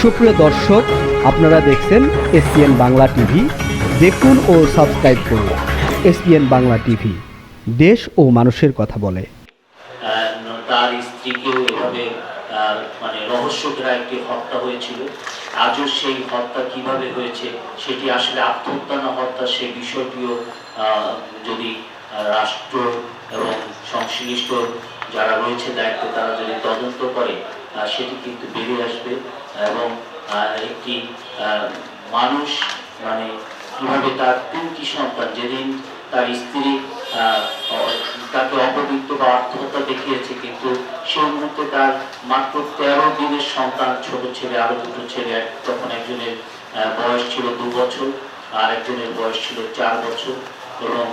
সুপ্রিয় দর্শক আপনারা দেখছেন এসপিএন বাংলা টিভি। দেখুন ও সাবস্ক্রাইব করুন এসপিএন বাংলা টিভি। দেশ ও মানুষের কথা বলে। তার স্ত্রীকেও এভাবে আহ, মানে রহস্যকরা একটি হত্যা হয়েছিল। আজও সেই হত্যা কীভাবে হয়েছে সেটি আসলে আত্মহত্যা না হত্যা সেই বিষয়টিও যদি রাষ্ট্র এবং সংশ্লিষ্ট যারা রয়েছে দায়িত্বে তারা যদি তদন্ত করে সেটি কিন্তু বেরিয়ে আসবে। এবং একটি মানুষ মানে কীভাবে তার তিনটি সন্তান, যেদিন তার স্ত্রী তাকে অপবৃত্ত বা আত্মহত্যা দেখিয়েছে, কিন্তু সেই মুহূর্তে তার মাত্র তেরো দিনের সন্তান, ছোট ছেলে, আরও দুটো ছেলে তখন একজনের বয়স ছিল দু বছর, আর একজনের বয়স ছিল চার বছর, এবং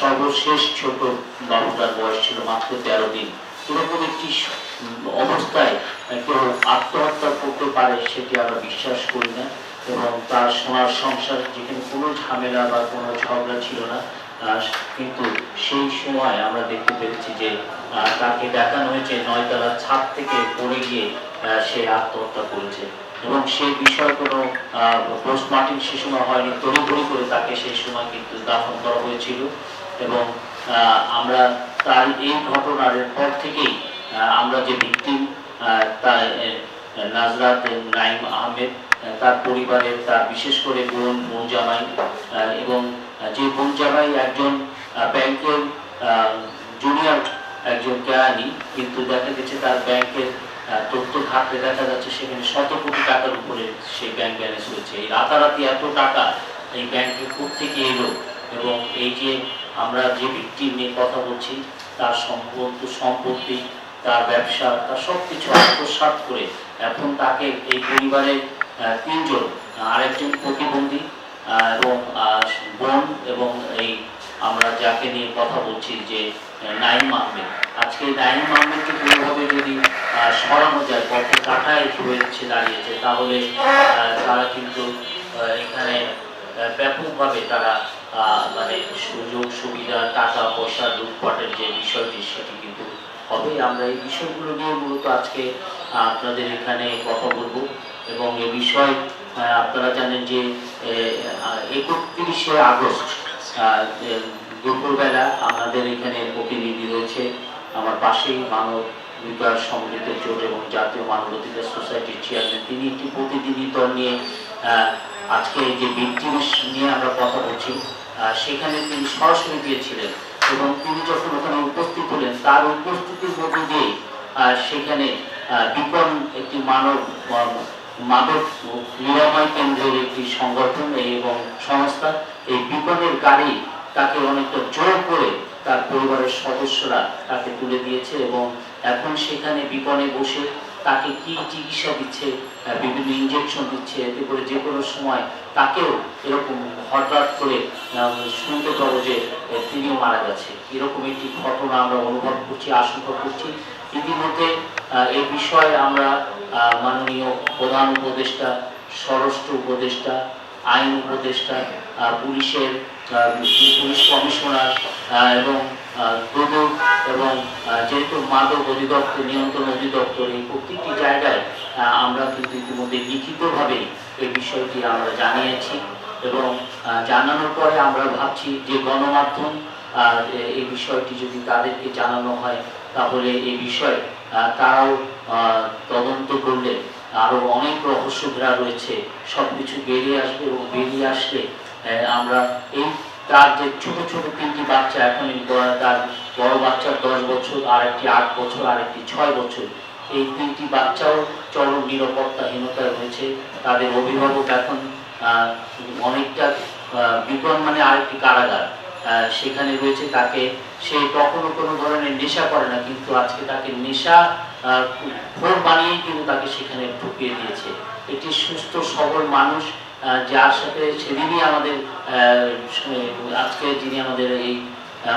সর্বশেষ ছোট বাবুটার বয়স ছিল মাত্র তেরো দিন। এরকম একটি অবস্থায় কেউ আত্মহত্যা করতে পারে সেটি আমরা বিশ্বাস করি না এবং তার সোনার সংসার যেখানে কোনো ঝামেলা বা কোনো ঝগড়া ছিল না কিন্তু সেই সময় আমরা দেখতে পেরেছি যে তাকে দেখানো হয়েছে নয়তলার ছাদ থেকে পড়ে গিয়ে সে আত্মহত্যা করেছে এবং সেই বিষয়ে কোনো পোস্টমার্টিং সে সময় হয়নি, তড়িঘড়ি করে তাকে সেই সময় কিন্তু দাফন করা হয়েছিল এবং আমরা তার এই ঘটনার পর থেকেই আমরা যে ভিকটিম তার নাজরাত নাইম আহমেদ তার পরিবারের তার বিশেষ করে বোন বোন জামাই এবং যে বোন জামাই একজন ব্যাংকের জুনিয়র একজন কেরানি, কিন্তু দেখা গেছে তার ব্যাংকের তথ্য ঘাটলে দেখা যাচ্ছে সেখানে শত কোটি টাকার উপরে সে ব্যাংক ব্যালেন্স হয়েছে। এই রাতারাতি এত টাকা এই ব্যাংকের কোথ থেকে এলো? এবং এই যে আমরা যে ভিক্টিম নিয়ে কথা বলছি, তার সম্পদ সম্পত্তি, তার ব্যবসা, তার সব কিছু আত্মসাৎ করে এখন তাকে এই পরিবারের তিনজন, আরেকজন প্রতিবন্ধী এবং বোন এবং এই আমরা যাকে নিয়ে কথা বলছি যে নাইম আহমেদ। আজকে নাইম আহমেদকে কোনোভাবে যদি সরানো যায়, পথে কাঠায় হয়েছে দাঁড়িয়েছে, তাহলে তারা কিন্তু এখানে ব্যাপকভাবে তারা মানে সুযোগ, সুবিধা, টাকা, পয়সা, লুটপাটের যে বিষয়টি, সেটি কিন্তু হবে আমরা এই বিষয়গুলো নিয়ে মূলত আজকে আপনাদের এখানে কথা বলব। এবং এ বিষয় আপনারা জানেন যে একত্রিশে আগস্ট দুপুরবেলা আমাদের এখানে প্রতিনিধি রয়েছে। আমার পাশেই মানব বিকাশ সমৃদ্ধ জোট এবং জাতীয় মানবাধিকার সোসাইটির চেয়ারম্যান। তিনি একটি প্রতিনিধি দল নিয়ে আজকে যে ভিক্টিমস নিয়ে আমরা কথা বলছি সেখানে তিনি সরাসরি গিয়েছিলেন এবং তিনি যখন ওখানে উপস্থিত হলেন, তার উপস্থিতির মধ্য দিয়ে সেখানে বিপন একটি মানব মাদক নিরাময় কেন্দ্রের একটি সংগঠন এবং সংস্থা, এই বিপনের গাড়ি তাকে অনেকটা জোর করে তার পরিবারের সদস্যরা তাকে তুলে দিয়েছে এবং এখন সেখানে বিপনে বসে তাকে কি চিকিৎসা দিচ্ছে বিভিন্ন ইঞ্জেকশন দিচ্ছে, এতে করে যে কোনো সময় তাকেও এরকম হঠাৎ করে শুনতে পাবো যে তিনিও মারা গেছে। এরকম একটি ঘটনা আমরা অনুভব করছি, আশঙ্কা করছি। ইতিমধ্যে এই বিষয়ে আমরা মাননীয় প্রধান উপদেষ্টা, স্বরাষ্ট্র উপদেষ্টা, আইন উপদেষ্টা পুলিশের পুলিশ কমিশনার এবং দুদক এবং যেহেতু মাদক অধিদপ্তর, নিয়ন্ত্রণ অধিদপ্তর এই প্রত্যেকটি জায়গায় আমরা কিন্তু ইতিমধ্যে লিখিতভাবে এই বিষয়টি আমরা জানিয়েছি এবং জানানোর পরে আমরা ভাবছি যে গণমাধ্যম এই বিষয়টি যদি তাদেরকে জানানো হয়, তাহলে এই বিষয়ে তারাও তদন্ত করলে আরও অনেক রহস্য ঘেরা রয়েছে। সবকিছু বেরিয়ে আসবে এবং বেরিয়ে আসলে আমরা এই তার যে ছোট ছোট তিনটি বাচ্চা এখন তার বড় বাচ্চার দশ বছর আর একটি আট বছর আর একটি ছয় বছর, এই তিনটি বাচ্চাও চরম নিরাপত্তাহীনতায় রয়েছে। তাদের অভিভাবক এখন অনেকটা বিপদ মানে আরেকটি কারাগার। সেখানে রয়েছে তাকে, সে কখনো কোনো ধরনের নেশা করে না, কিন্তু আজকে তাকে নেশা ফোর বানিয়েই কিন্তু তাকে সেখানে ঢুকিয়ে দিয়েছে। একটি সুস্থ, সবল মানুষ যার সাথে সেদিনই আমাদের আজকে যিনি আমাদের এই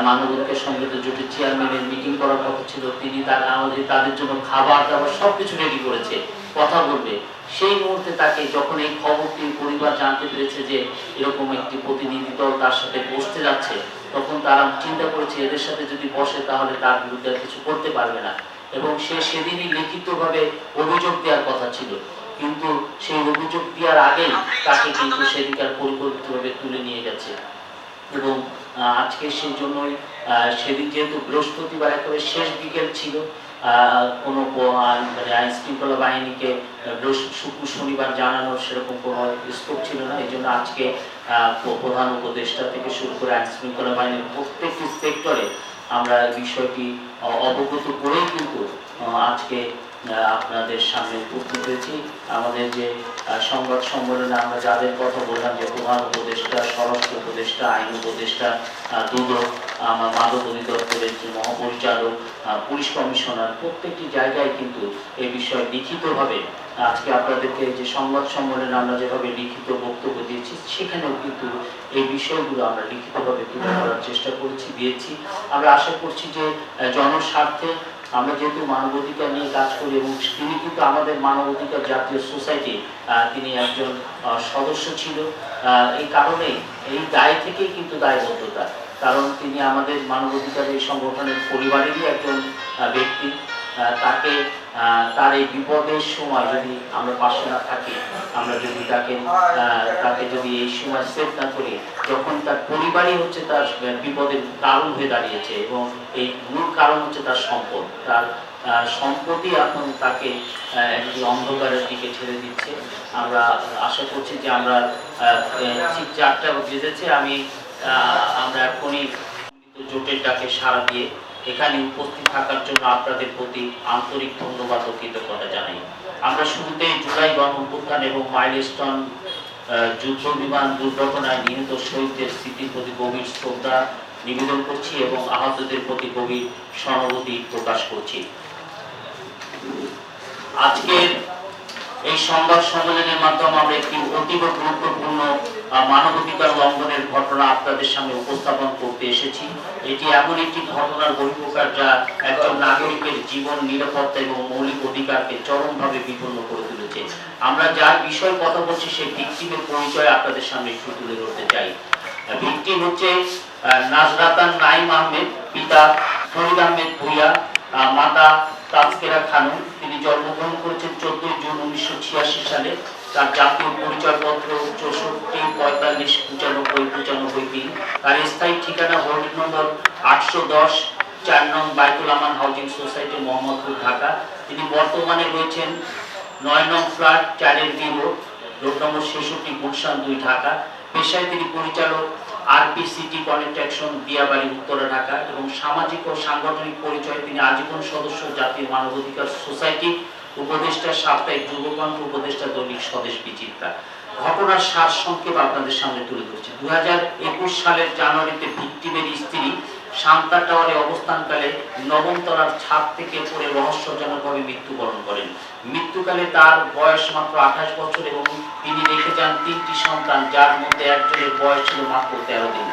মানবাধিকার সংগঠিত জোটের চেয়ারম্যানের মিটিং করার কথা ছিল, তিনি তার আমাদের, তাদের জন্য খাবার, দাবার সবকিছু রেডি করেছে, কথা বলবে। সেই মুহূর্তে তাকে যখন এই খবরটি পরিবার জানতে পেরেছে যে এরকম একটি প্রতিনিধি দল তার সাথে বসতে যাচ্ছে, তখন তারা চিন্তা করেছে, এদের সাথে যদি বসে, তাহলে তার বিরুদ্ধে কিছু করতে পারবে না। এবং সে সেদিনই লিখিতভাবে অভিযোগ দেওয়ার কথা ছিল। কিন্তু সেই অভিযোগ দেওয়ার আগেই তাকে কিন্তু সেদিকার পরিকল্পিতভাবে তুলে নিয়ে গেছে। এবং আজকে সেই জন্যই সেদিন যেহেতু বৃহস্পতিবার একেবারে শেষ বিকেল ছিল কোনো মানে আইন শৃঙ্খলা বাহিনীকে শুক্র, শনিবার জানানোর সেরকম কোনো স্কোপ ছিল না। এই জন্য আজকে প্রধান উপদেষ্টা থেকে শুরু করে আইন শৃঙ্খলা বাহিনীর প্রত্যেকটি সেক্টরে আমরা বিষয়টি অবগত করেই কিন্তু আজকে আপনাদের সামনে উপস্থিত হয়েছি। আমাদের যে সংবাদ সম্মেলনে আমরা যাদের কথা বললাম, যে প্রধান উপদেষ্টা, স্বরাষ্ট্র উপদেষ্টা, আইন উপদেষ্টা দুদক, আমার মাদক অধিদপ্তরের যে মহাপরিচালক পুলিশ কমিশনার, প্রত্যেকটি জায়গায় কিন্তু এই বিষয়ে লিখিতভাবে আজকে আপনাদেরকে যে সংবাদ সম্মেলনে আমরা যেভাবে লিখিত বক্তব্য দিয়েছি, সেখানেও কিন্তু এই বিষয়গুলো আমরা লিখিতভাবে তুলে ধরার চেষ্টা করেছি, দিয়েছি। আমরা আশা করছি যে জনস্বার্থে আমরা যেহেতু মানবাধিকার নিয়ে কাজ করি এবং তিনি কিন্তু আমাদের মানবাধিকার জাতীয় সোসাইটি তিনি একজন সদস্য ছিল। এই কারণে এই দায় থেকেই কিন্তু দায়বদ্ধতা। কারণ তিনি আমাদের মানবাধিকার এই সংগঠনের পরিবারেরই একজন ব্যক্তি। তাকে তার এই বিপদের সময় যদি আমরা পাশে না থাকি, আমরা যদি তাকে তাকে যদি এই সময় সেভ না করি, যখন তার পরিবারই হচ্ছে তার বিপদের কারণ হয়ে দাঁড়িয়েছে এবং এই মূল কারণ হচ্ছে তার সম্পদ। তার সম্পদই এখন তাকে একটি অন্ধকারের দিকে ছেড়ে দিচ্ছে। আমরা আশা করছি যে আমরা ঠিক চারটা বেজেছে। আমি আমরা এখনই জোটের ডাকে সাড়া দিয়ে এখানে উপস্থিত থাকার জন্য আপনাদের প্রতি আন্তরিক ধন্যবাদ ও কৃতজ্ঞতা জানাই। আমরা শুরুতে জুলাই গণঅভ্যুত্থান এবং মাইলস্টন যুদ্ধ বিমান দুর্ঘটনায় নিহত শহীদদের স্মৃতির প্রতি গভীর শ্রদ্ধা নিবেদন করছি এবং আহতদের প্রতি গভীর সহানুভূতি প্রকাশ করছি। আজকের এই সংবাদ সম্মেলনের মাধ্যমে আমরা একটি অতীব গুরুত্বপূর্ণ মানবাধিকার লঙ্ঘনের ঘটনা আপনাদের সামনে উপস্থাপন করতে এসেছি। এটি এমন একটি ঘটনার বহিঃপ্রকার যা একজন নাগরিকের জীবন, নিরাপত্তা এবং মৌলিক অধিকারকে চরমভাবে বিপন্ন করে তুলেছে। আমরা যার বিষয়ে কথা বলছি, সেই ভিক্টিমের পরিচয় আপনাদের সামনে একটু তুলে ধরতে চাই। ভিক্টিম হচ্ছে নাজরাতান নাইম আহমেদ, পিতা ফরিদ আহমেদ ভুইয়া মাতা তাজকেরা খানম, তিনি জন্মগ্রহণ করেছেন চোদ্দই জুন উনিশশো ছিয়াশি সালে। তার জাতীয় পরিচয়পত্র চৌষট্টি, পঁয়তাল্লিশ, পঁচানব্বই পঁচানব্বই তিন তার স্থায়ী ঠিকানা হোল্ডিং নম্বর আটশো দশ, চার নং বাইতুল আমান হাউজিং সোসাইটি মোহাম্মদপুর, ঢাকা। তিনি বর্তমানে রয়েছেন নয় নং ফ্ল্যাট, চারের বি রোড নম্বর ছেষট্টি, গুলশান দুই, ঢাকা। পেশায় তিনি পরিচালক আরপিসিটি কনেকটেকশন দিয়াবাড়ি, উত্তরা, ঢাকা এবং সামাজিক ও সাংগঠনিক পরিচয় তিনি আজীবন সদস্য জাতীয় মানবাধিকার সোসাইটি উপদেষ্টা, সাপ্তাহিক যুবকণ্ঠ উপদেষ্টা, দৈনিক স্বদেশ বিচিত্রা। ঘটনার সার সংক্ষেপ আপনাদের সামনে তুলে ধরছি। দুই হাজার একুশ সালের জানুয়ারিতে ভিক্টিমের স্ত্রী শান্তা টাওয়ারে অবস্থানকালে ছাদ থেকে পড়ে রহস্যজনকভাবে মৃত্যুবরণ করেন। মৃত্যুকালে তার বয়স মাত্র আঠাশ বছর এবং তিনি রেখে যান তিনটি সন্তান, যার মধ্যে একজনের বয়স ছিল মাত্র তেরো দিন।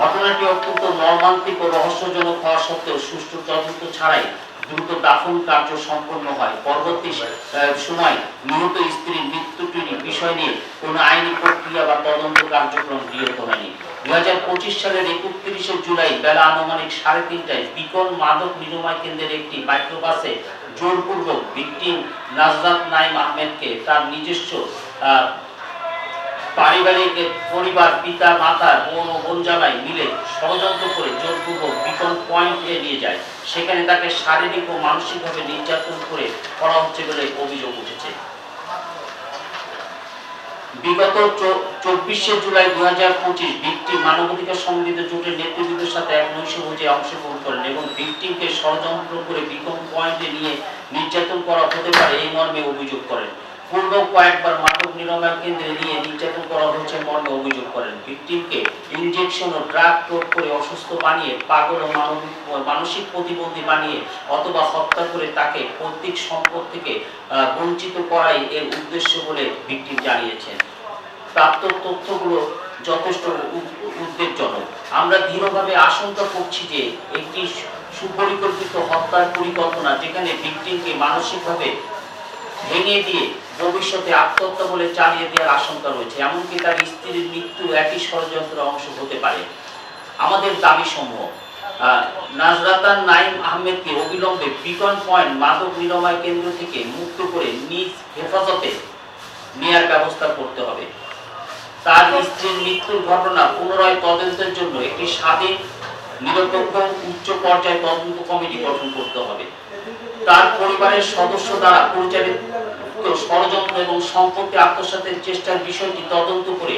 ঘটনাটি অত্যন্ত মর্মান্তিক ও রহস্যজনক হওয়া সত্ত্বেও সুষ্ঠু তদন্ত ছাড়াই দ্রুত দাফন কার্য সম্পন্ন হয়। পরবর্তী সময় নিহত স্ত্রীর মৃত্যুটির বিষয় নিয়ে কোনো আইনি প্রক্রিয়া বা তদন্ত কার্যক্রম গৃহীত হয়নি। পারিবারিক পরিবার, পিতা, মাতা, বোন ও বোন জামাই মিলে ষড়যন্ত্র করে জোরপূর্বক বিকন পয়েন্টে নিয়ে যায়। সেখানে তাকে শারীরিক ও মানসিকভাবে নির্যাতন করে করা হচ্ছে বলে অভিযোগ উঠেছে। বিগত চব্বিশে জুলাই দু হাজার পঁচিশ ভিকটিম মানবাধিকার সম্মিলিত জোটের নেতৃবৃন্দের সাথে এক নৈশভোজে অংশগ্রহণ করেন এবং ভিকটিমকে ষড়যন্ত্র করে বিকম পয়েন্টে নিয়ে নির্যাতন করা হতে পারে এই মর্মে অভিযোগ করেন। পূর্ব কয়েকবার মাদক নিরাময় কেন্দ্রে নিয়ে নির্যাতন করা হয়েছে মর্মে অভিযোগ করেন ভিকটিমকে ইনজেকশন ও ড্রাগ প্রয়োগ করে অসুস্থ বানিয়ে পাগল ও মানবিক, মানসিক প্রতিবন্ধী বানিয়ে অথবা হত্যা করে তাকে পৈতৃক সম্পদ থেকে বঞ্চিত করাই এর উদ্দেশ্য বলে ভিকটিম জানিয়েছেন। প্রাপ্ত তথ্যগুলো যথেষ্ট উদ্বেগজনক। আমরা দৃঢ়ভাবে আশঙ্কা করছি যে একটি সুপরিকল্পিত হত্যার পরিকল্পনা যেখানে ভিকটিমকে মানসিকভাবে ভেঙে দিয়ে ভবিষ্যতে আত্মহত্যা বলে চালিয়ে দেওয়ার আশঙ্কা রয়েছে। এমনকি তার স্ত্রীর মৃত্যু একই ষড়যন্ত্রের অংশ হতে পারে। আমাদের দাবি সমূহ নাজরাতান নাইম আহমেদকে অবিলম্বে বিকন পয়েন্ট মাদক নিরাময় কেন্দ্র থেকে মুক্ত করে নিজ হেফাজতে নেয়ার ব্যবস্থা করতে হবে। তার স্ত্রীর মৃত্যুর ঘটনা পুনরায় তদন্তের জন্য একটি স্বাধীন, নিরপেক্ষ, উচ্চ পর্যায়ে তদন্ত কমিটি গঠন করতে হবে। তার পরিবারের সদস্য দ্বারা পরিচালিত ষড়যন্ত্র এবং সম্পত্তি আত্মসাতের চেষ্টার বিষয়টি তদন্ত করে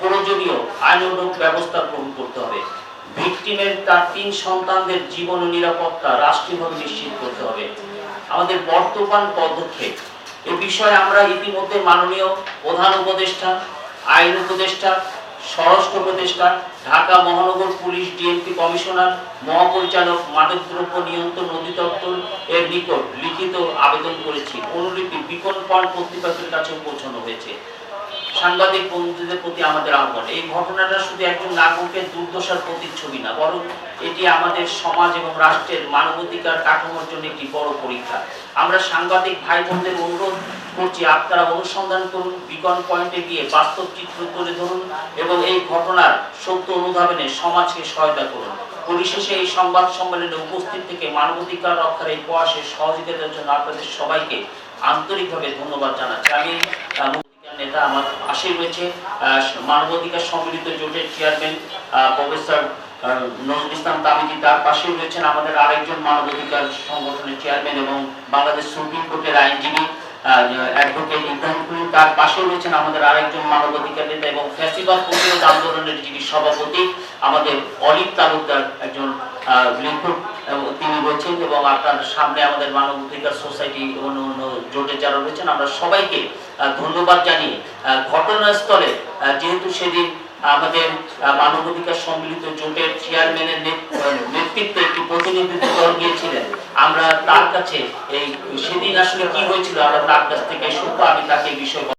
প্রয়োজনীয় আইনানুগ ব্যবস্থা গ্রহণ করতে হবে। ভিকটিমের তার তিন সন্তানদের জীবন ও নিরাপত্তা রাষ্ট্রীয়ভাবে নিশ্চিত করতে হবে। আমাদের বর্তমান পদক্ষেপ, এ বিষয়ে আমরা ইতিমধ্যে মাননীয় প্রধান উপদেষ্টা, আইন উপদেষ্টা, স্বরাষ্ট্র উপদেষ্টা ঢাকা মহানগর পুলিশ ডিএমপি কমিশনার, মহাপরিচালক মাদকদ্রব্য নিয়ন্ত্রণ অধিদপ্তর এর নিকট লিখিত আবেদন করেছি। অনুলিপি বিকল্প কর্তৃপক্ষের কাছে পৌঁছানো হয়েছে। সাংবাদিক বন্ধুদের প্রতি আমাদের আহ্বান। এই ঘটনাটা শুধু একজন নাগরিকের দুর্দশার প্রতিচ্ছবি না, বরং এটি আমাদের সমাজ এবং রাষ্ট্রের মানবাধিকার কাঠামোর জন্য একটি বড় পরীক্ষা। আমরা সাংবাদিক ভাই বোনদের অনুরোধ করছি, আপনারা অনুসন্ধান করুন, বিকন পয়েন্টে গিয়ে বাস্তব চিত্র তুলে ধরুন এবং এই ঘটনার সত্য অনুধাবনে সমাজকে সহায়তা করুন। পরিশেষে এই সংবাদ সম্মেলনে উপস্থিত থেকে মানবাধিকার রক্ষার এই প্রয়াসে সহযোগিতার জন্য আপনাদের সবাইকে আন্তরিকভাবে ধন্যবাদ জানাচ্ছি। আমি নেতা আমার পাশেই রয়েছে মানবাধিকার সম্মিলিত জোটের চেয়ারম্যান প্রফেসর নজরুল ইসলাম তামিজি তার পাশে রয়েছেন আমাদের আরেকজন মানবাধিকার সংগঠনের চেয়ারম্যান এবং বাংলাদেশ সুপ্রিম কোর্টের আইনজীবী অ্যাডভোকেট ইব্রাহিম তার পাশেও রয়েছেন আমাদের আরেকজন মানবাধিকার নেতা এবং ফ্যাসিবাদ প্রতিরোধ আন্দোলনের যিনি সভাপতি, আমাদের অলিভ তালুকদার একজন লেখক তিনি রয়েছেন এবং আপনার সামনে আমাদের মানবাধিকার সোসাইটি অন্য অন্য জোটে যারা রয়েছেন, আমরা সবাইকে ধন্যবাদ জানিয়ে ঘটনাস্থলে যেহেতু সেদিন আমাদের মানবাধিকার সম্মিলিত জোটের চেয়ারম্যানের নেত- নেতৃত্বে একটি প্রতিনিধিত্ব দল গিয়েছিলেন, আমরা তার কাছে এই, সেদিন আসলে কি হয়েছিল, আমরা তার কাছ থেকে শুনব, আমি তাকে বিষয়ে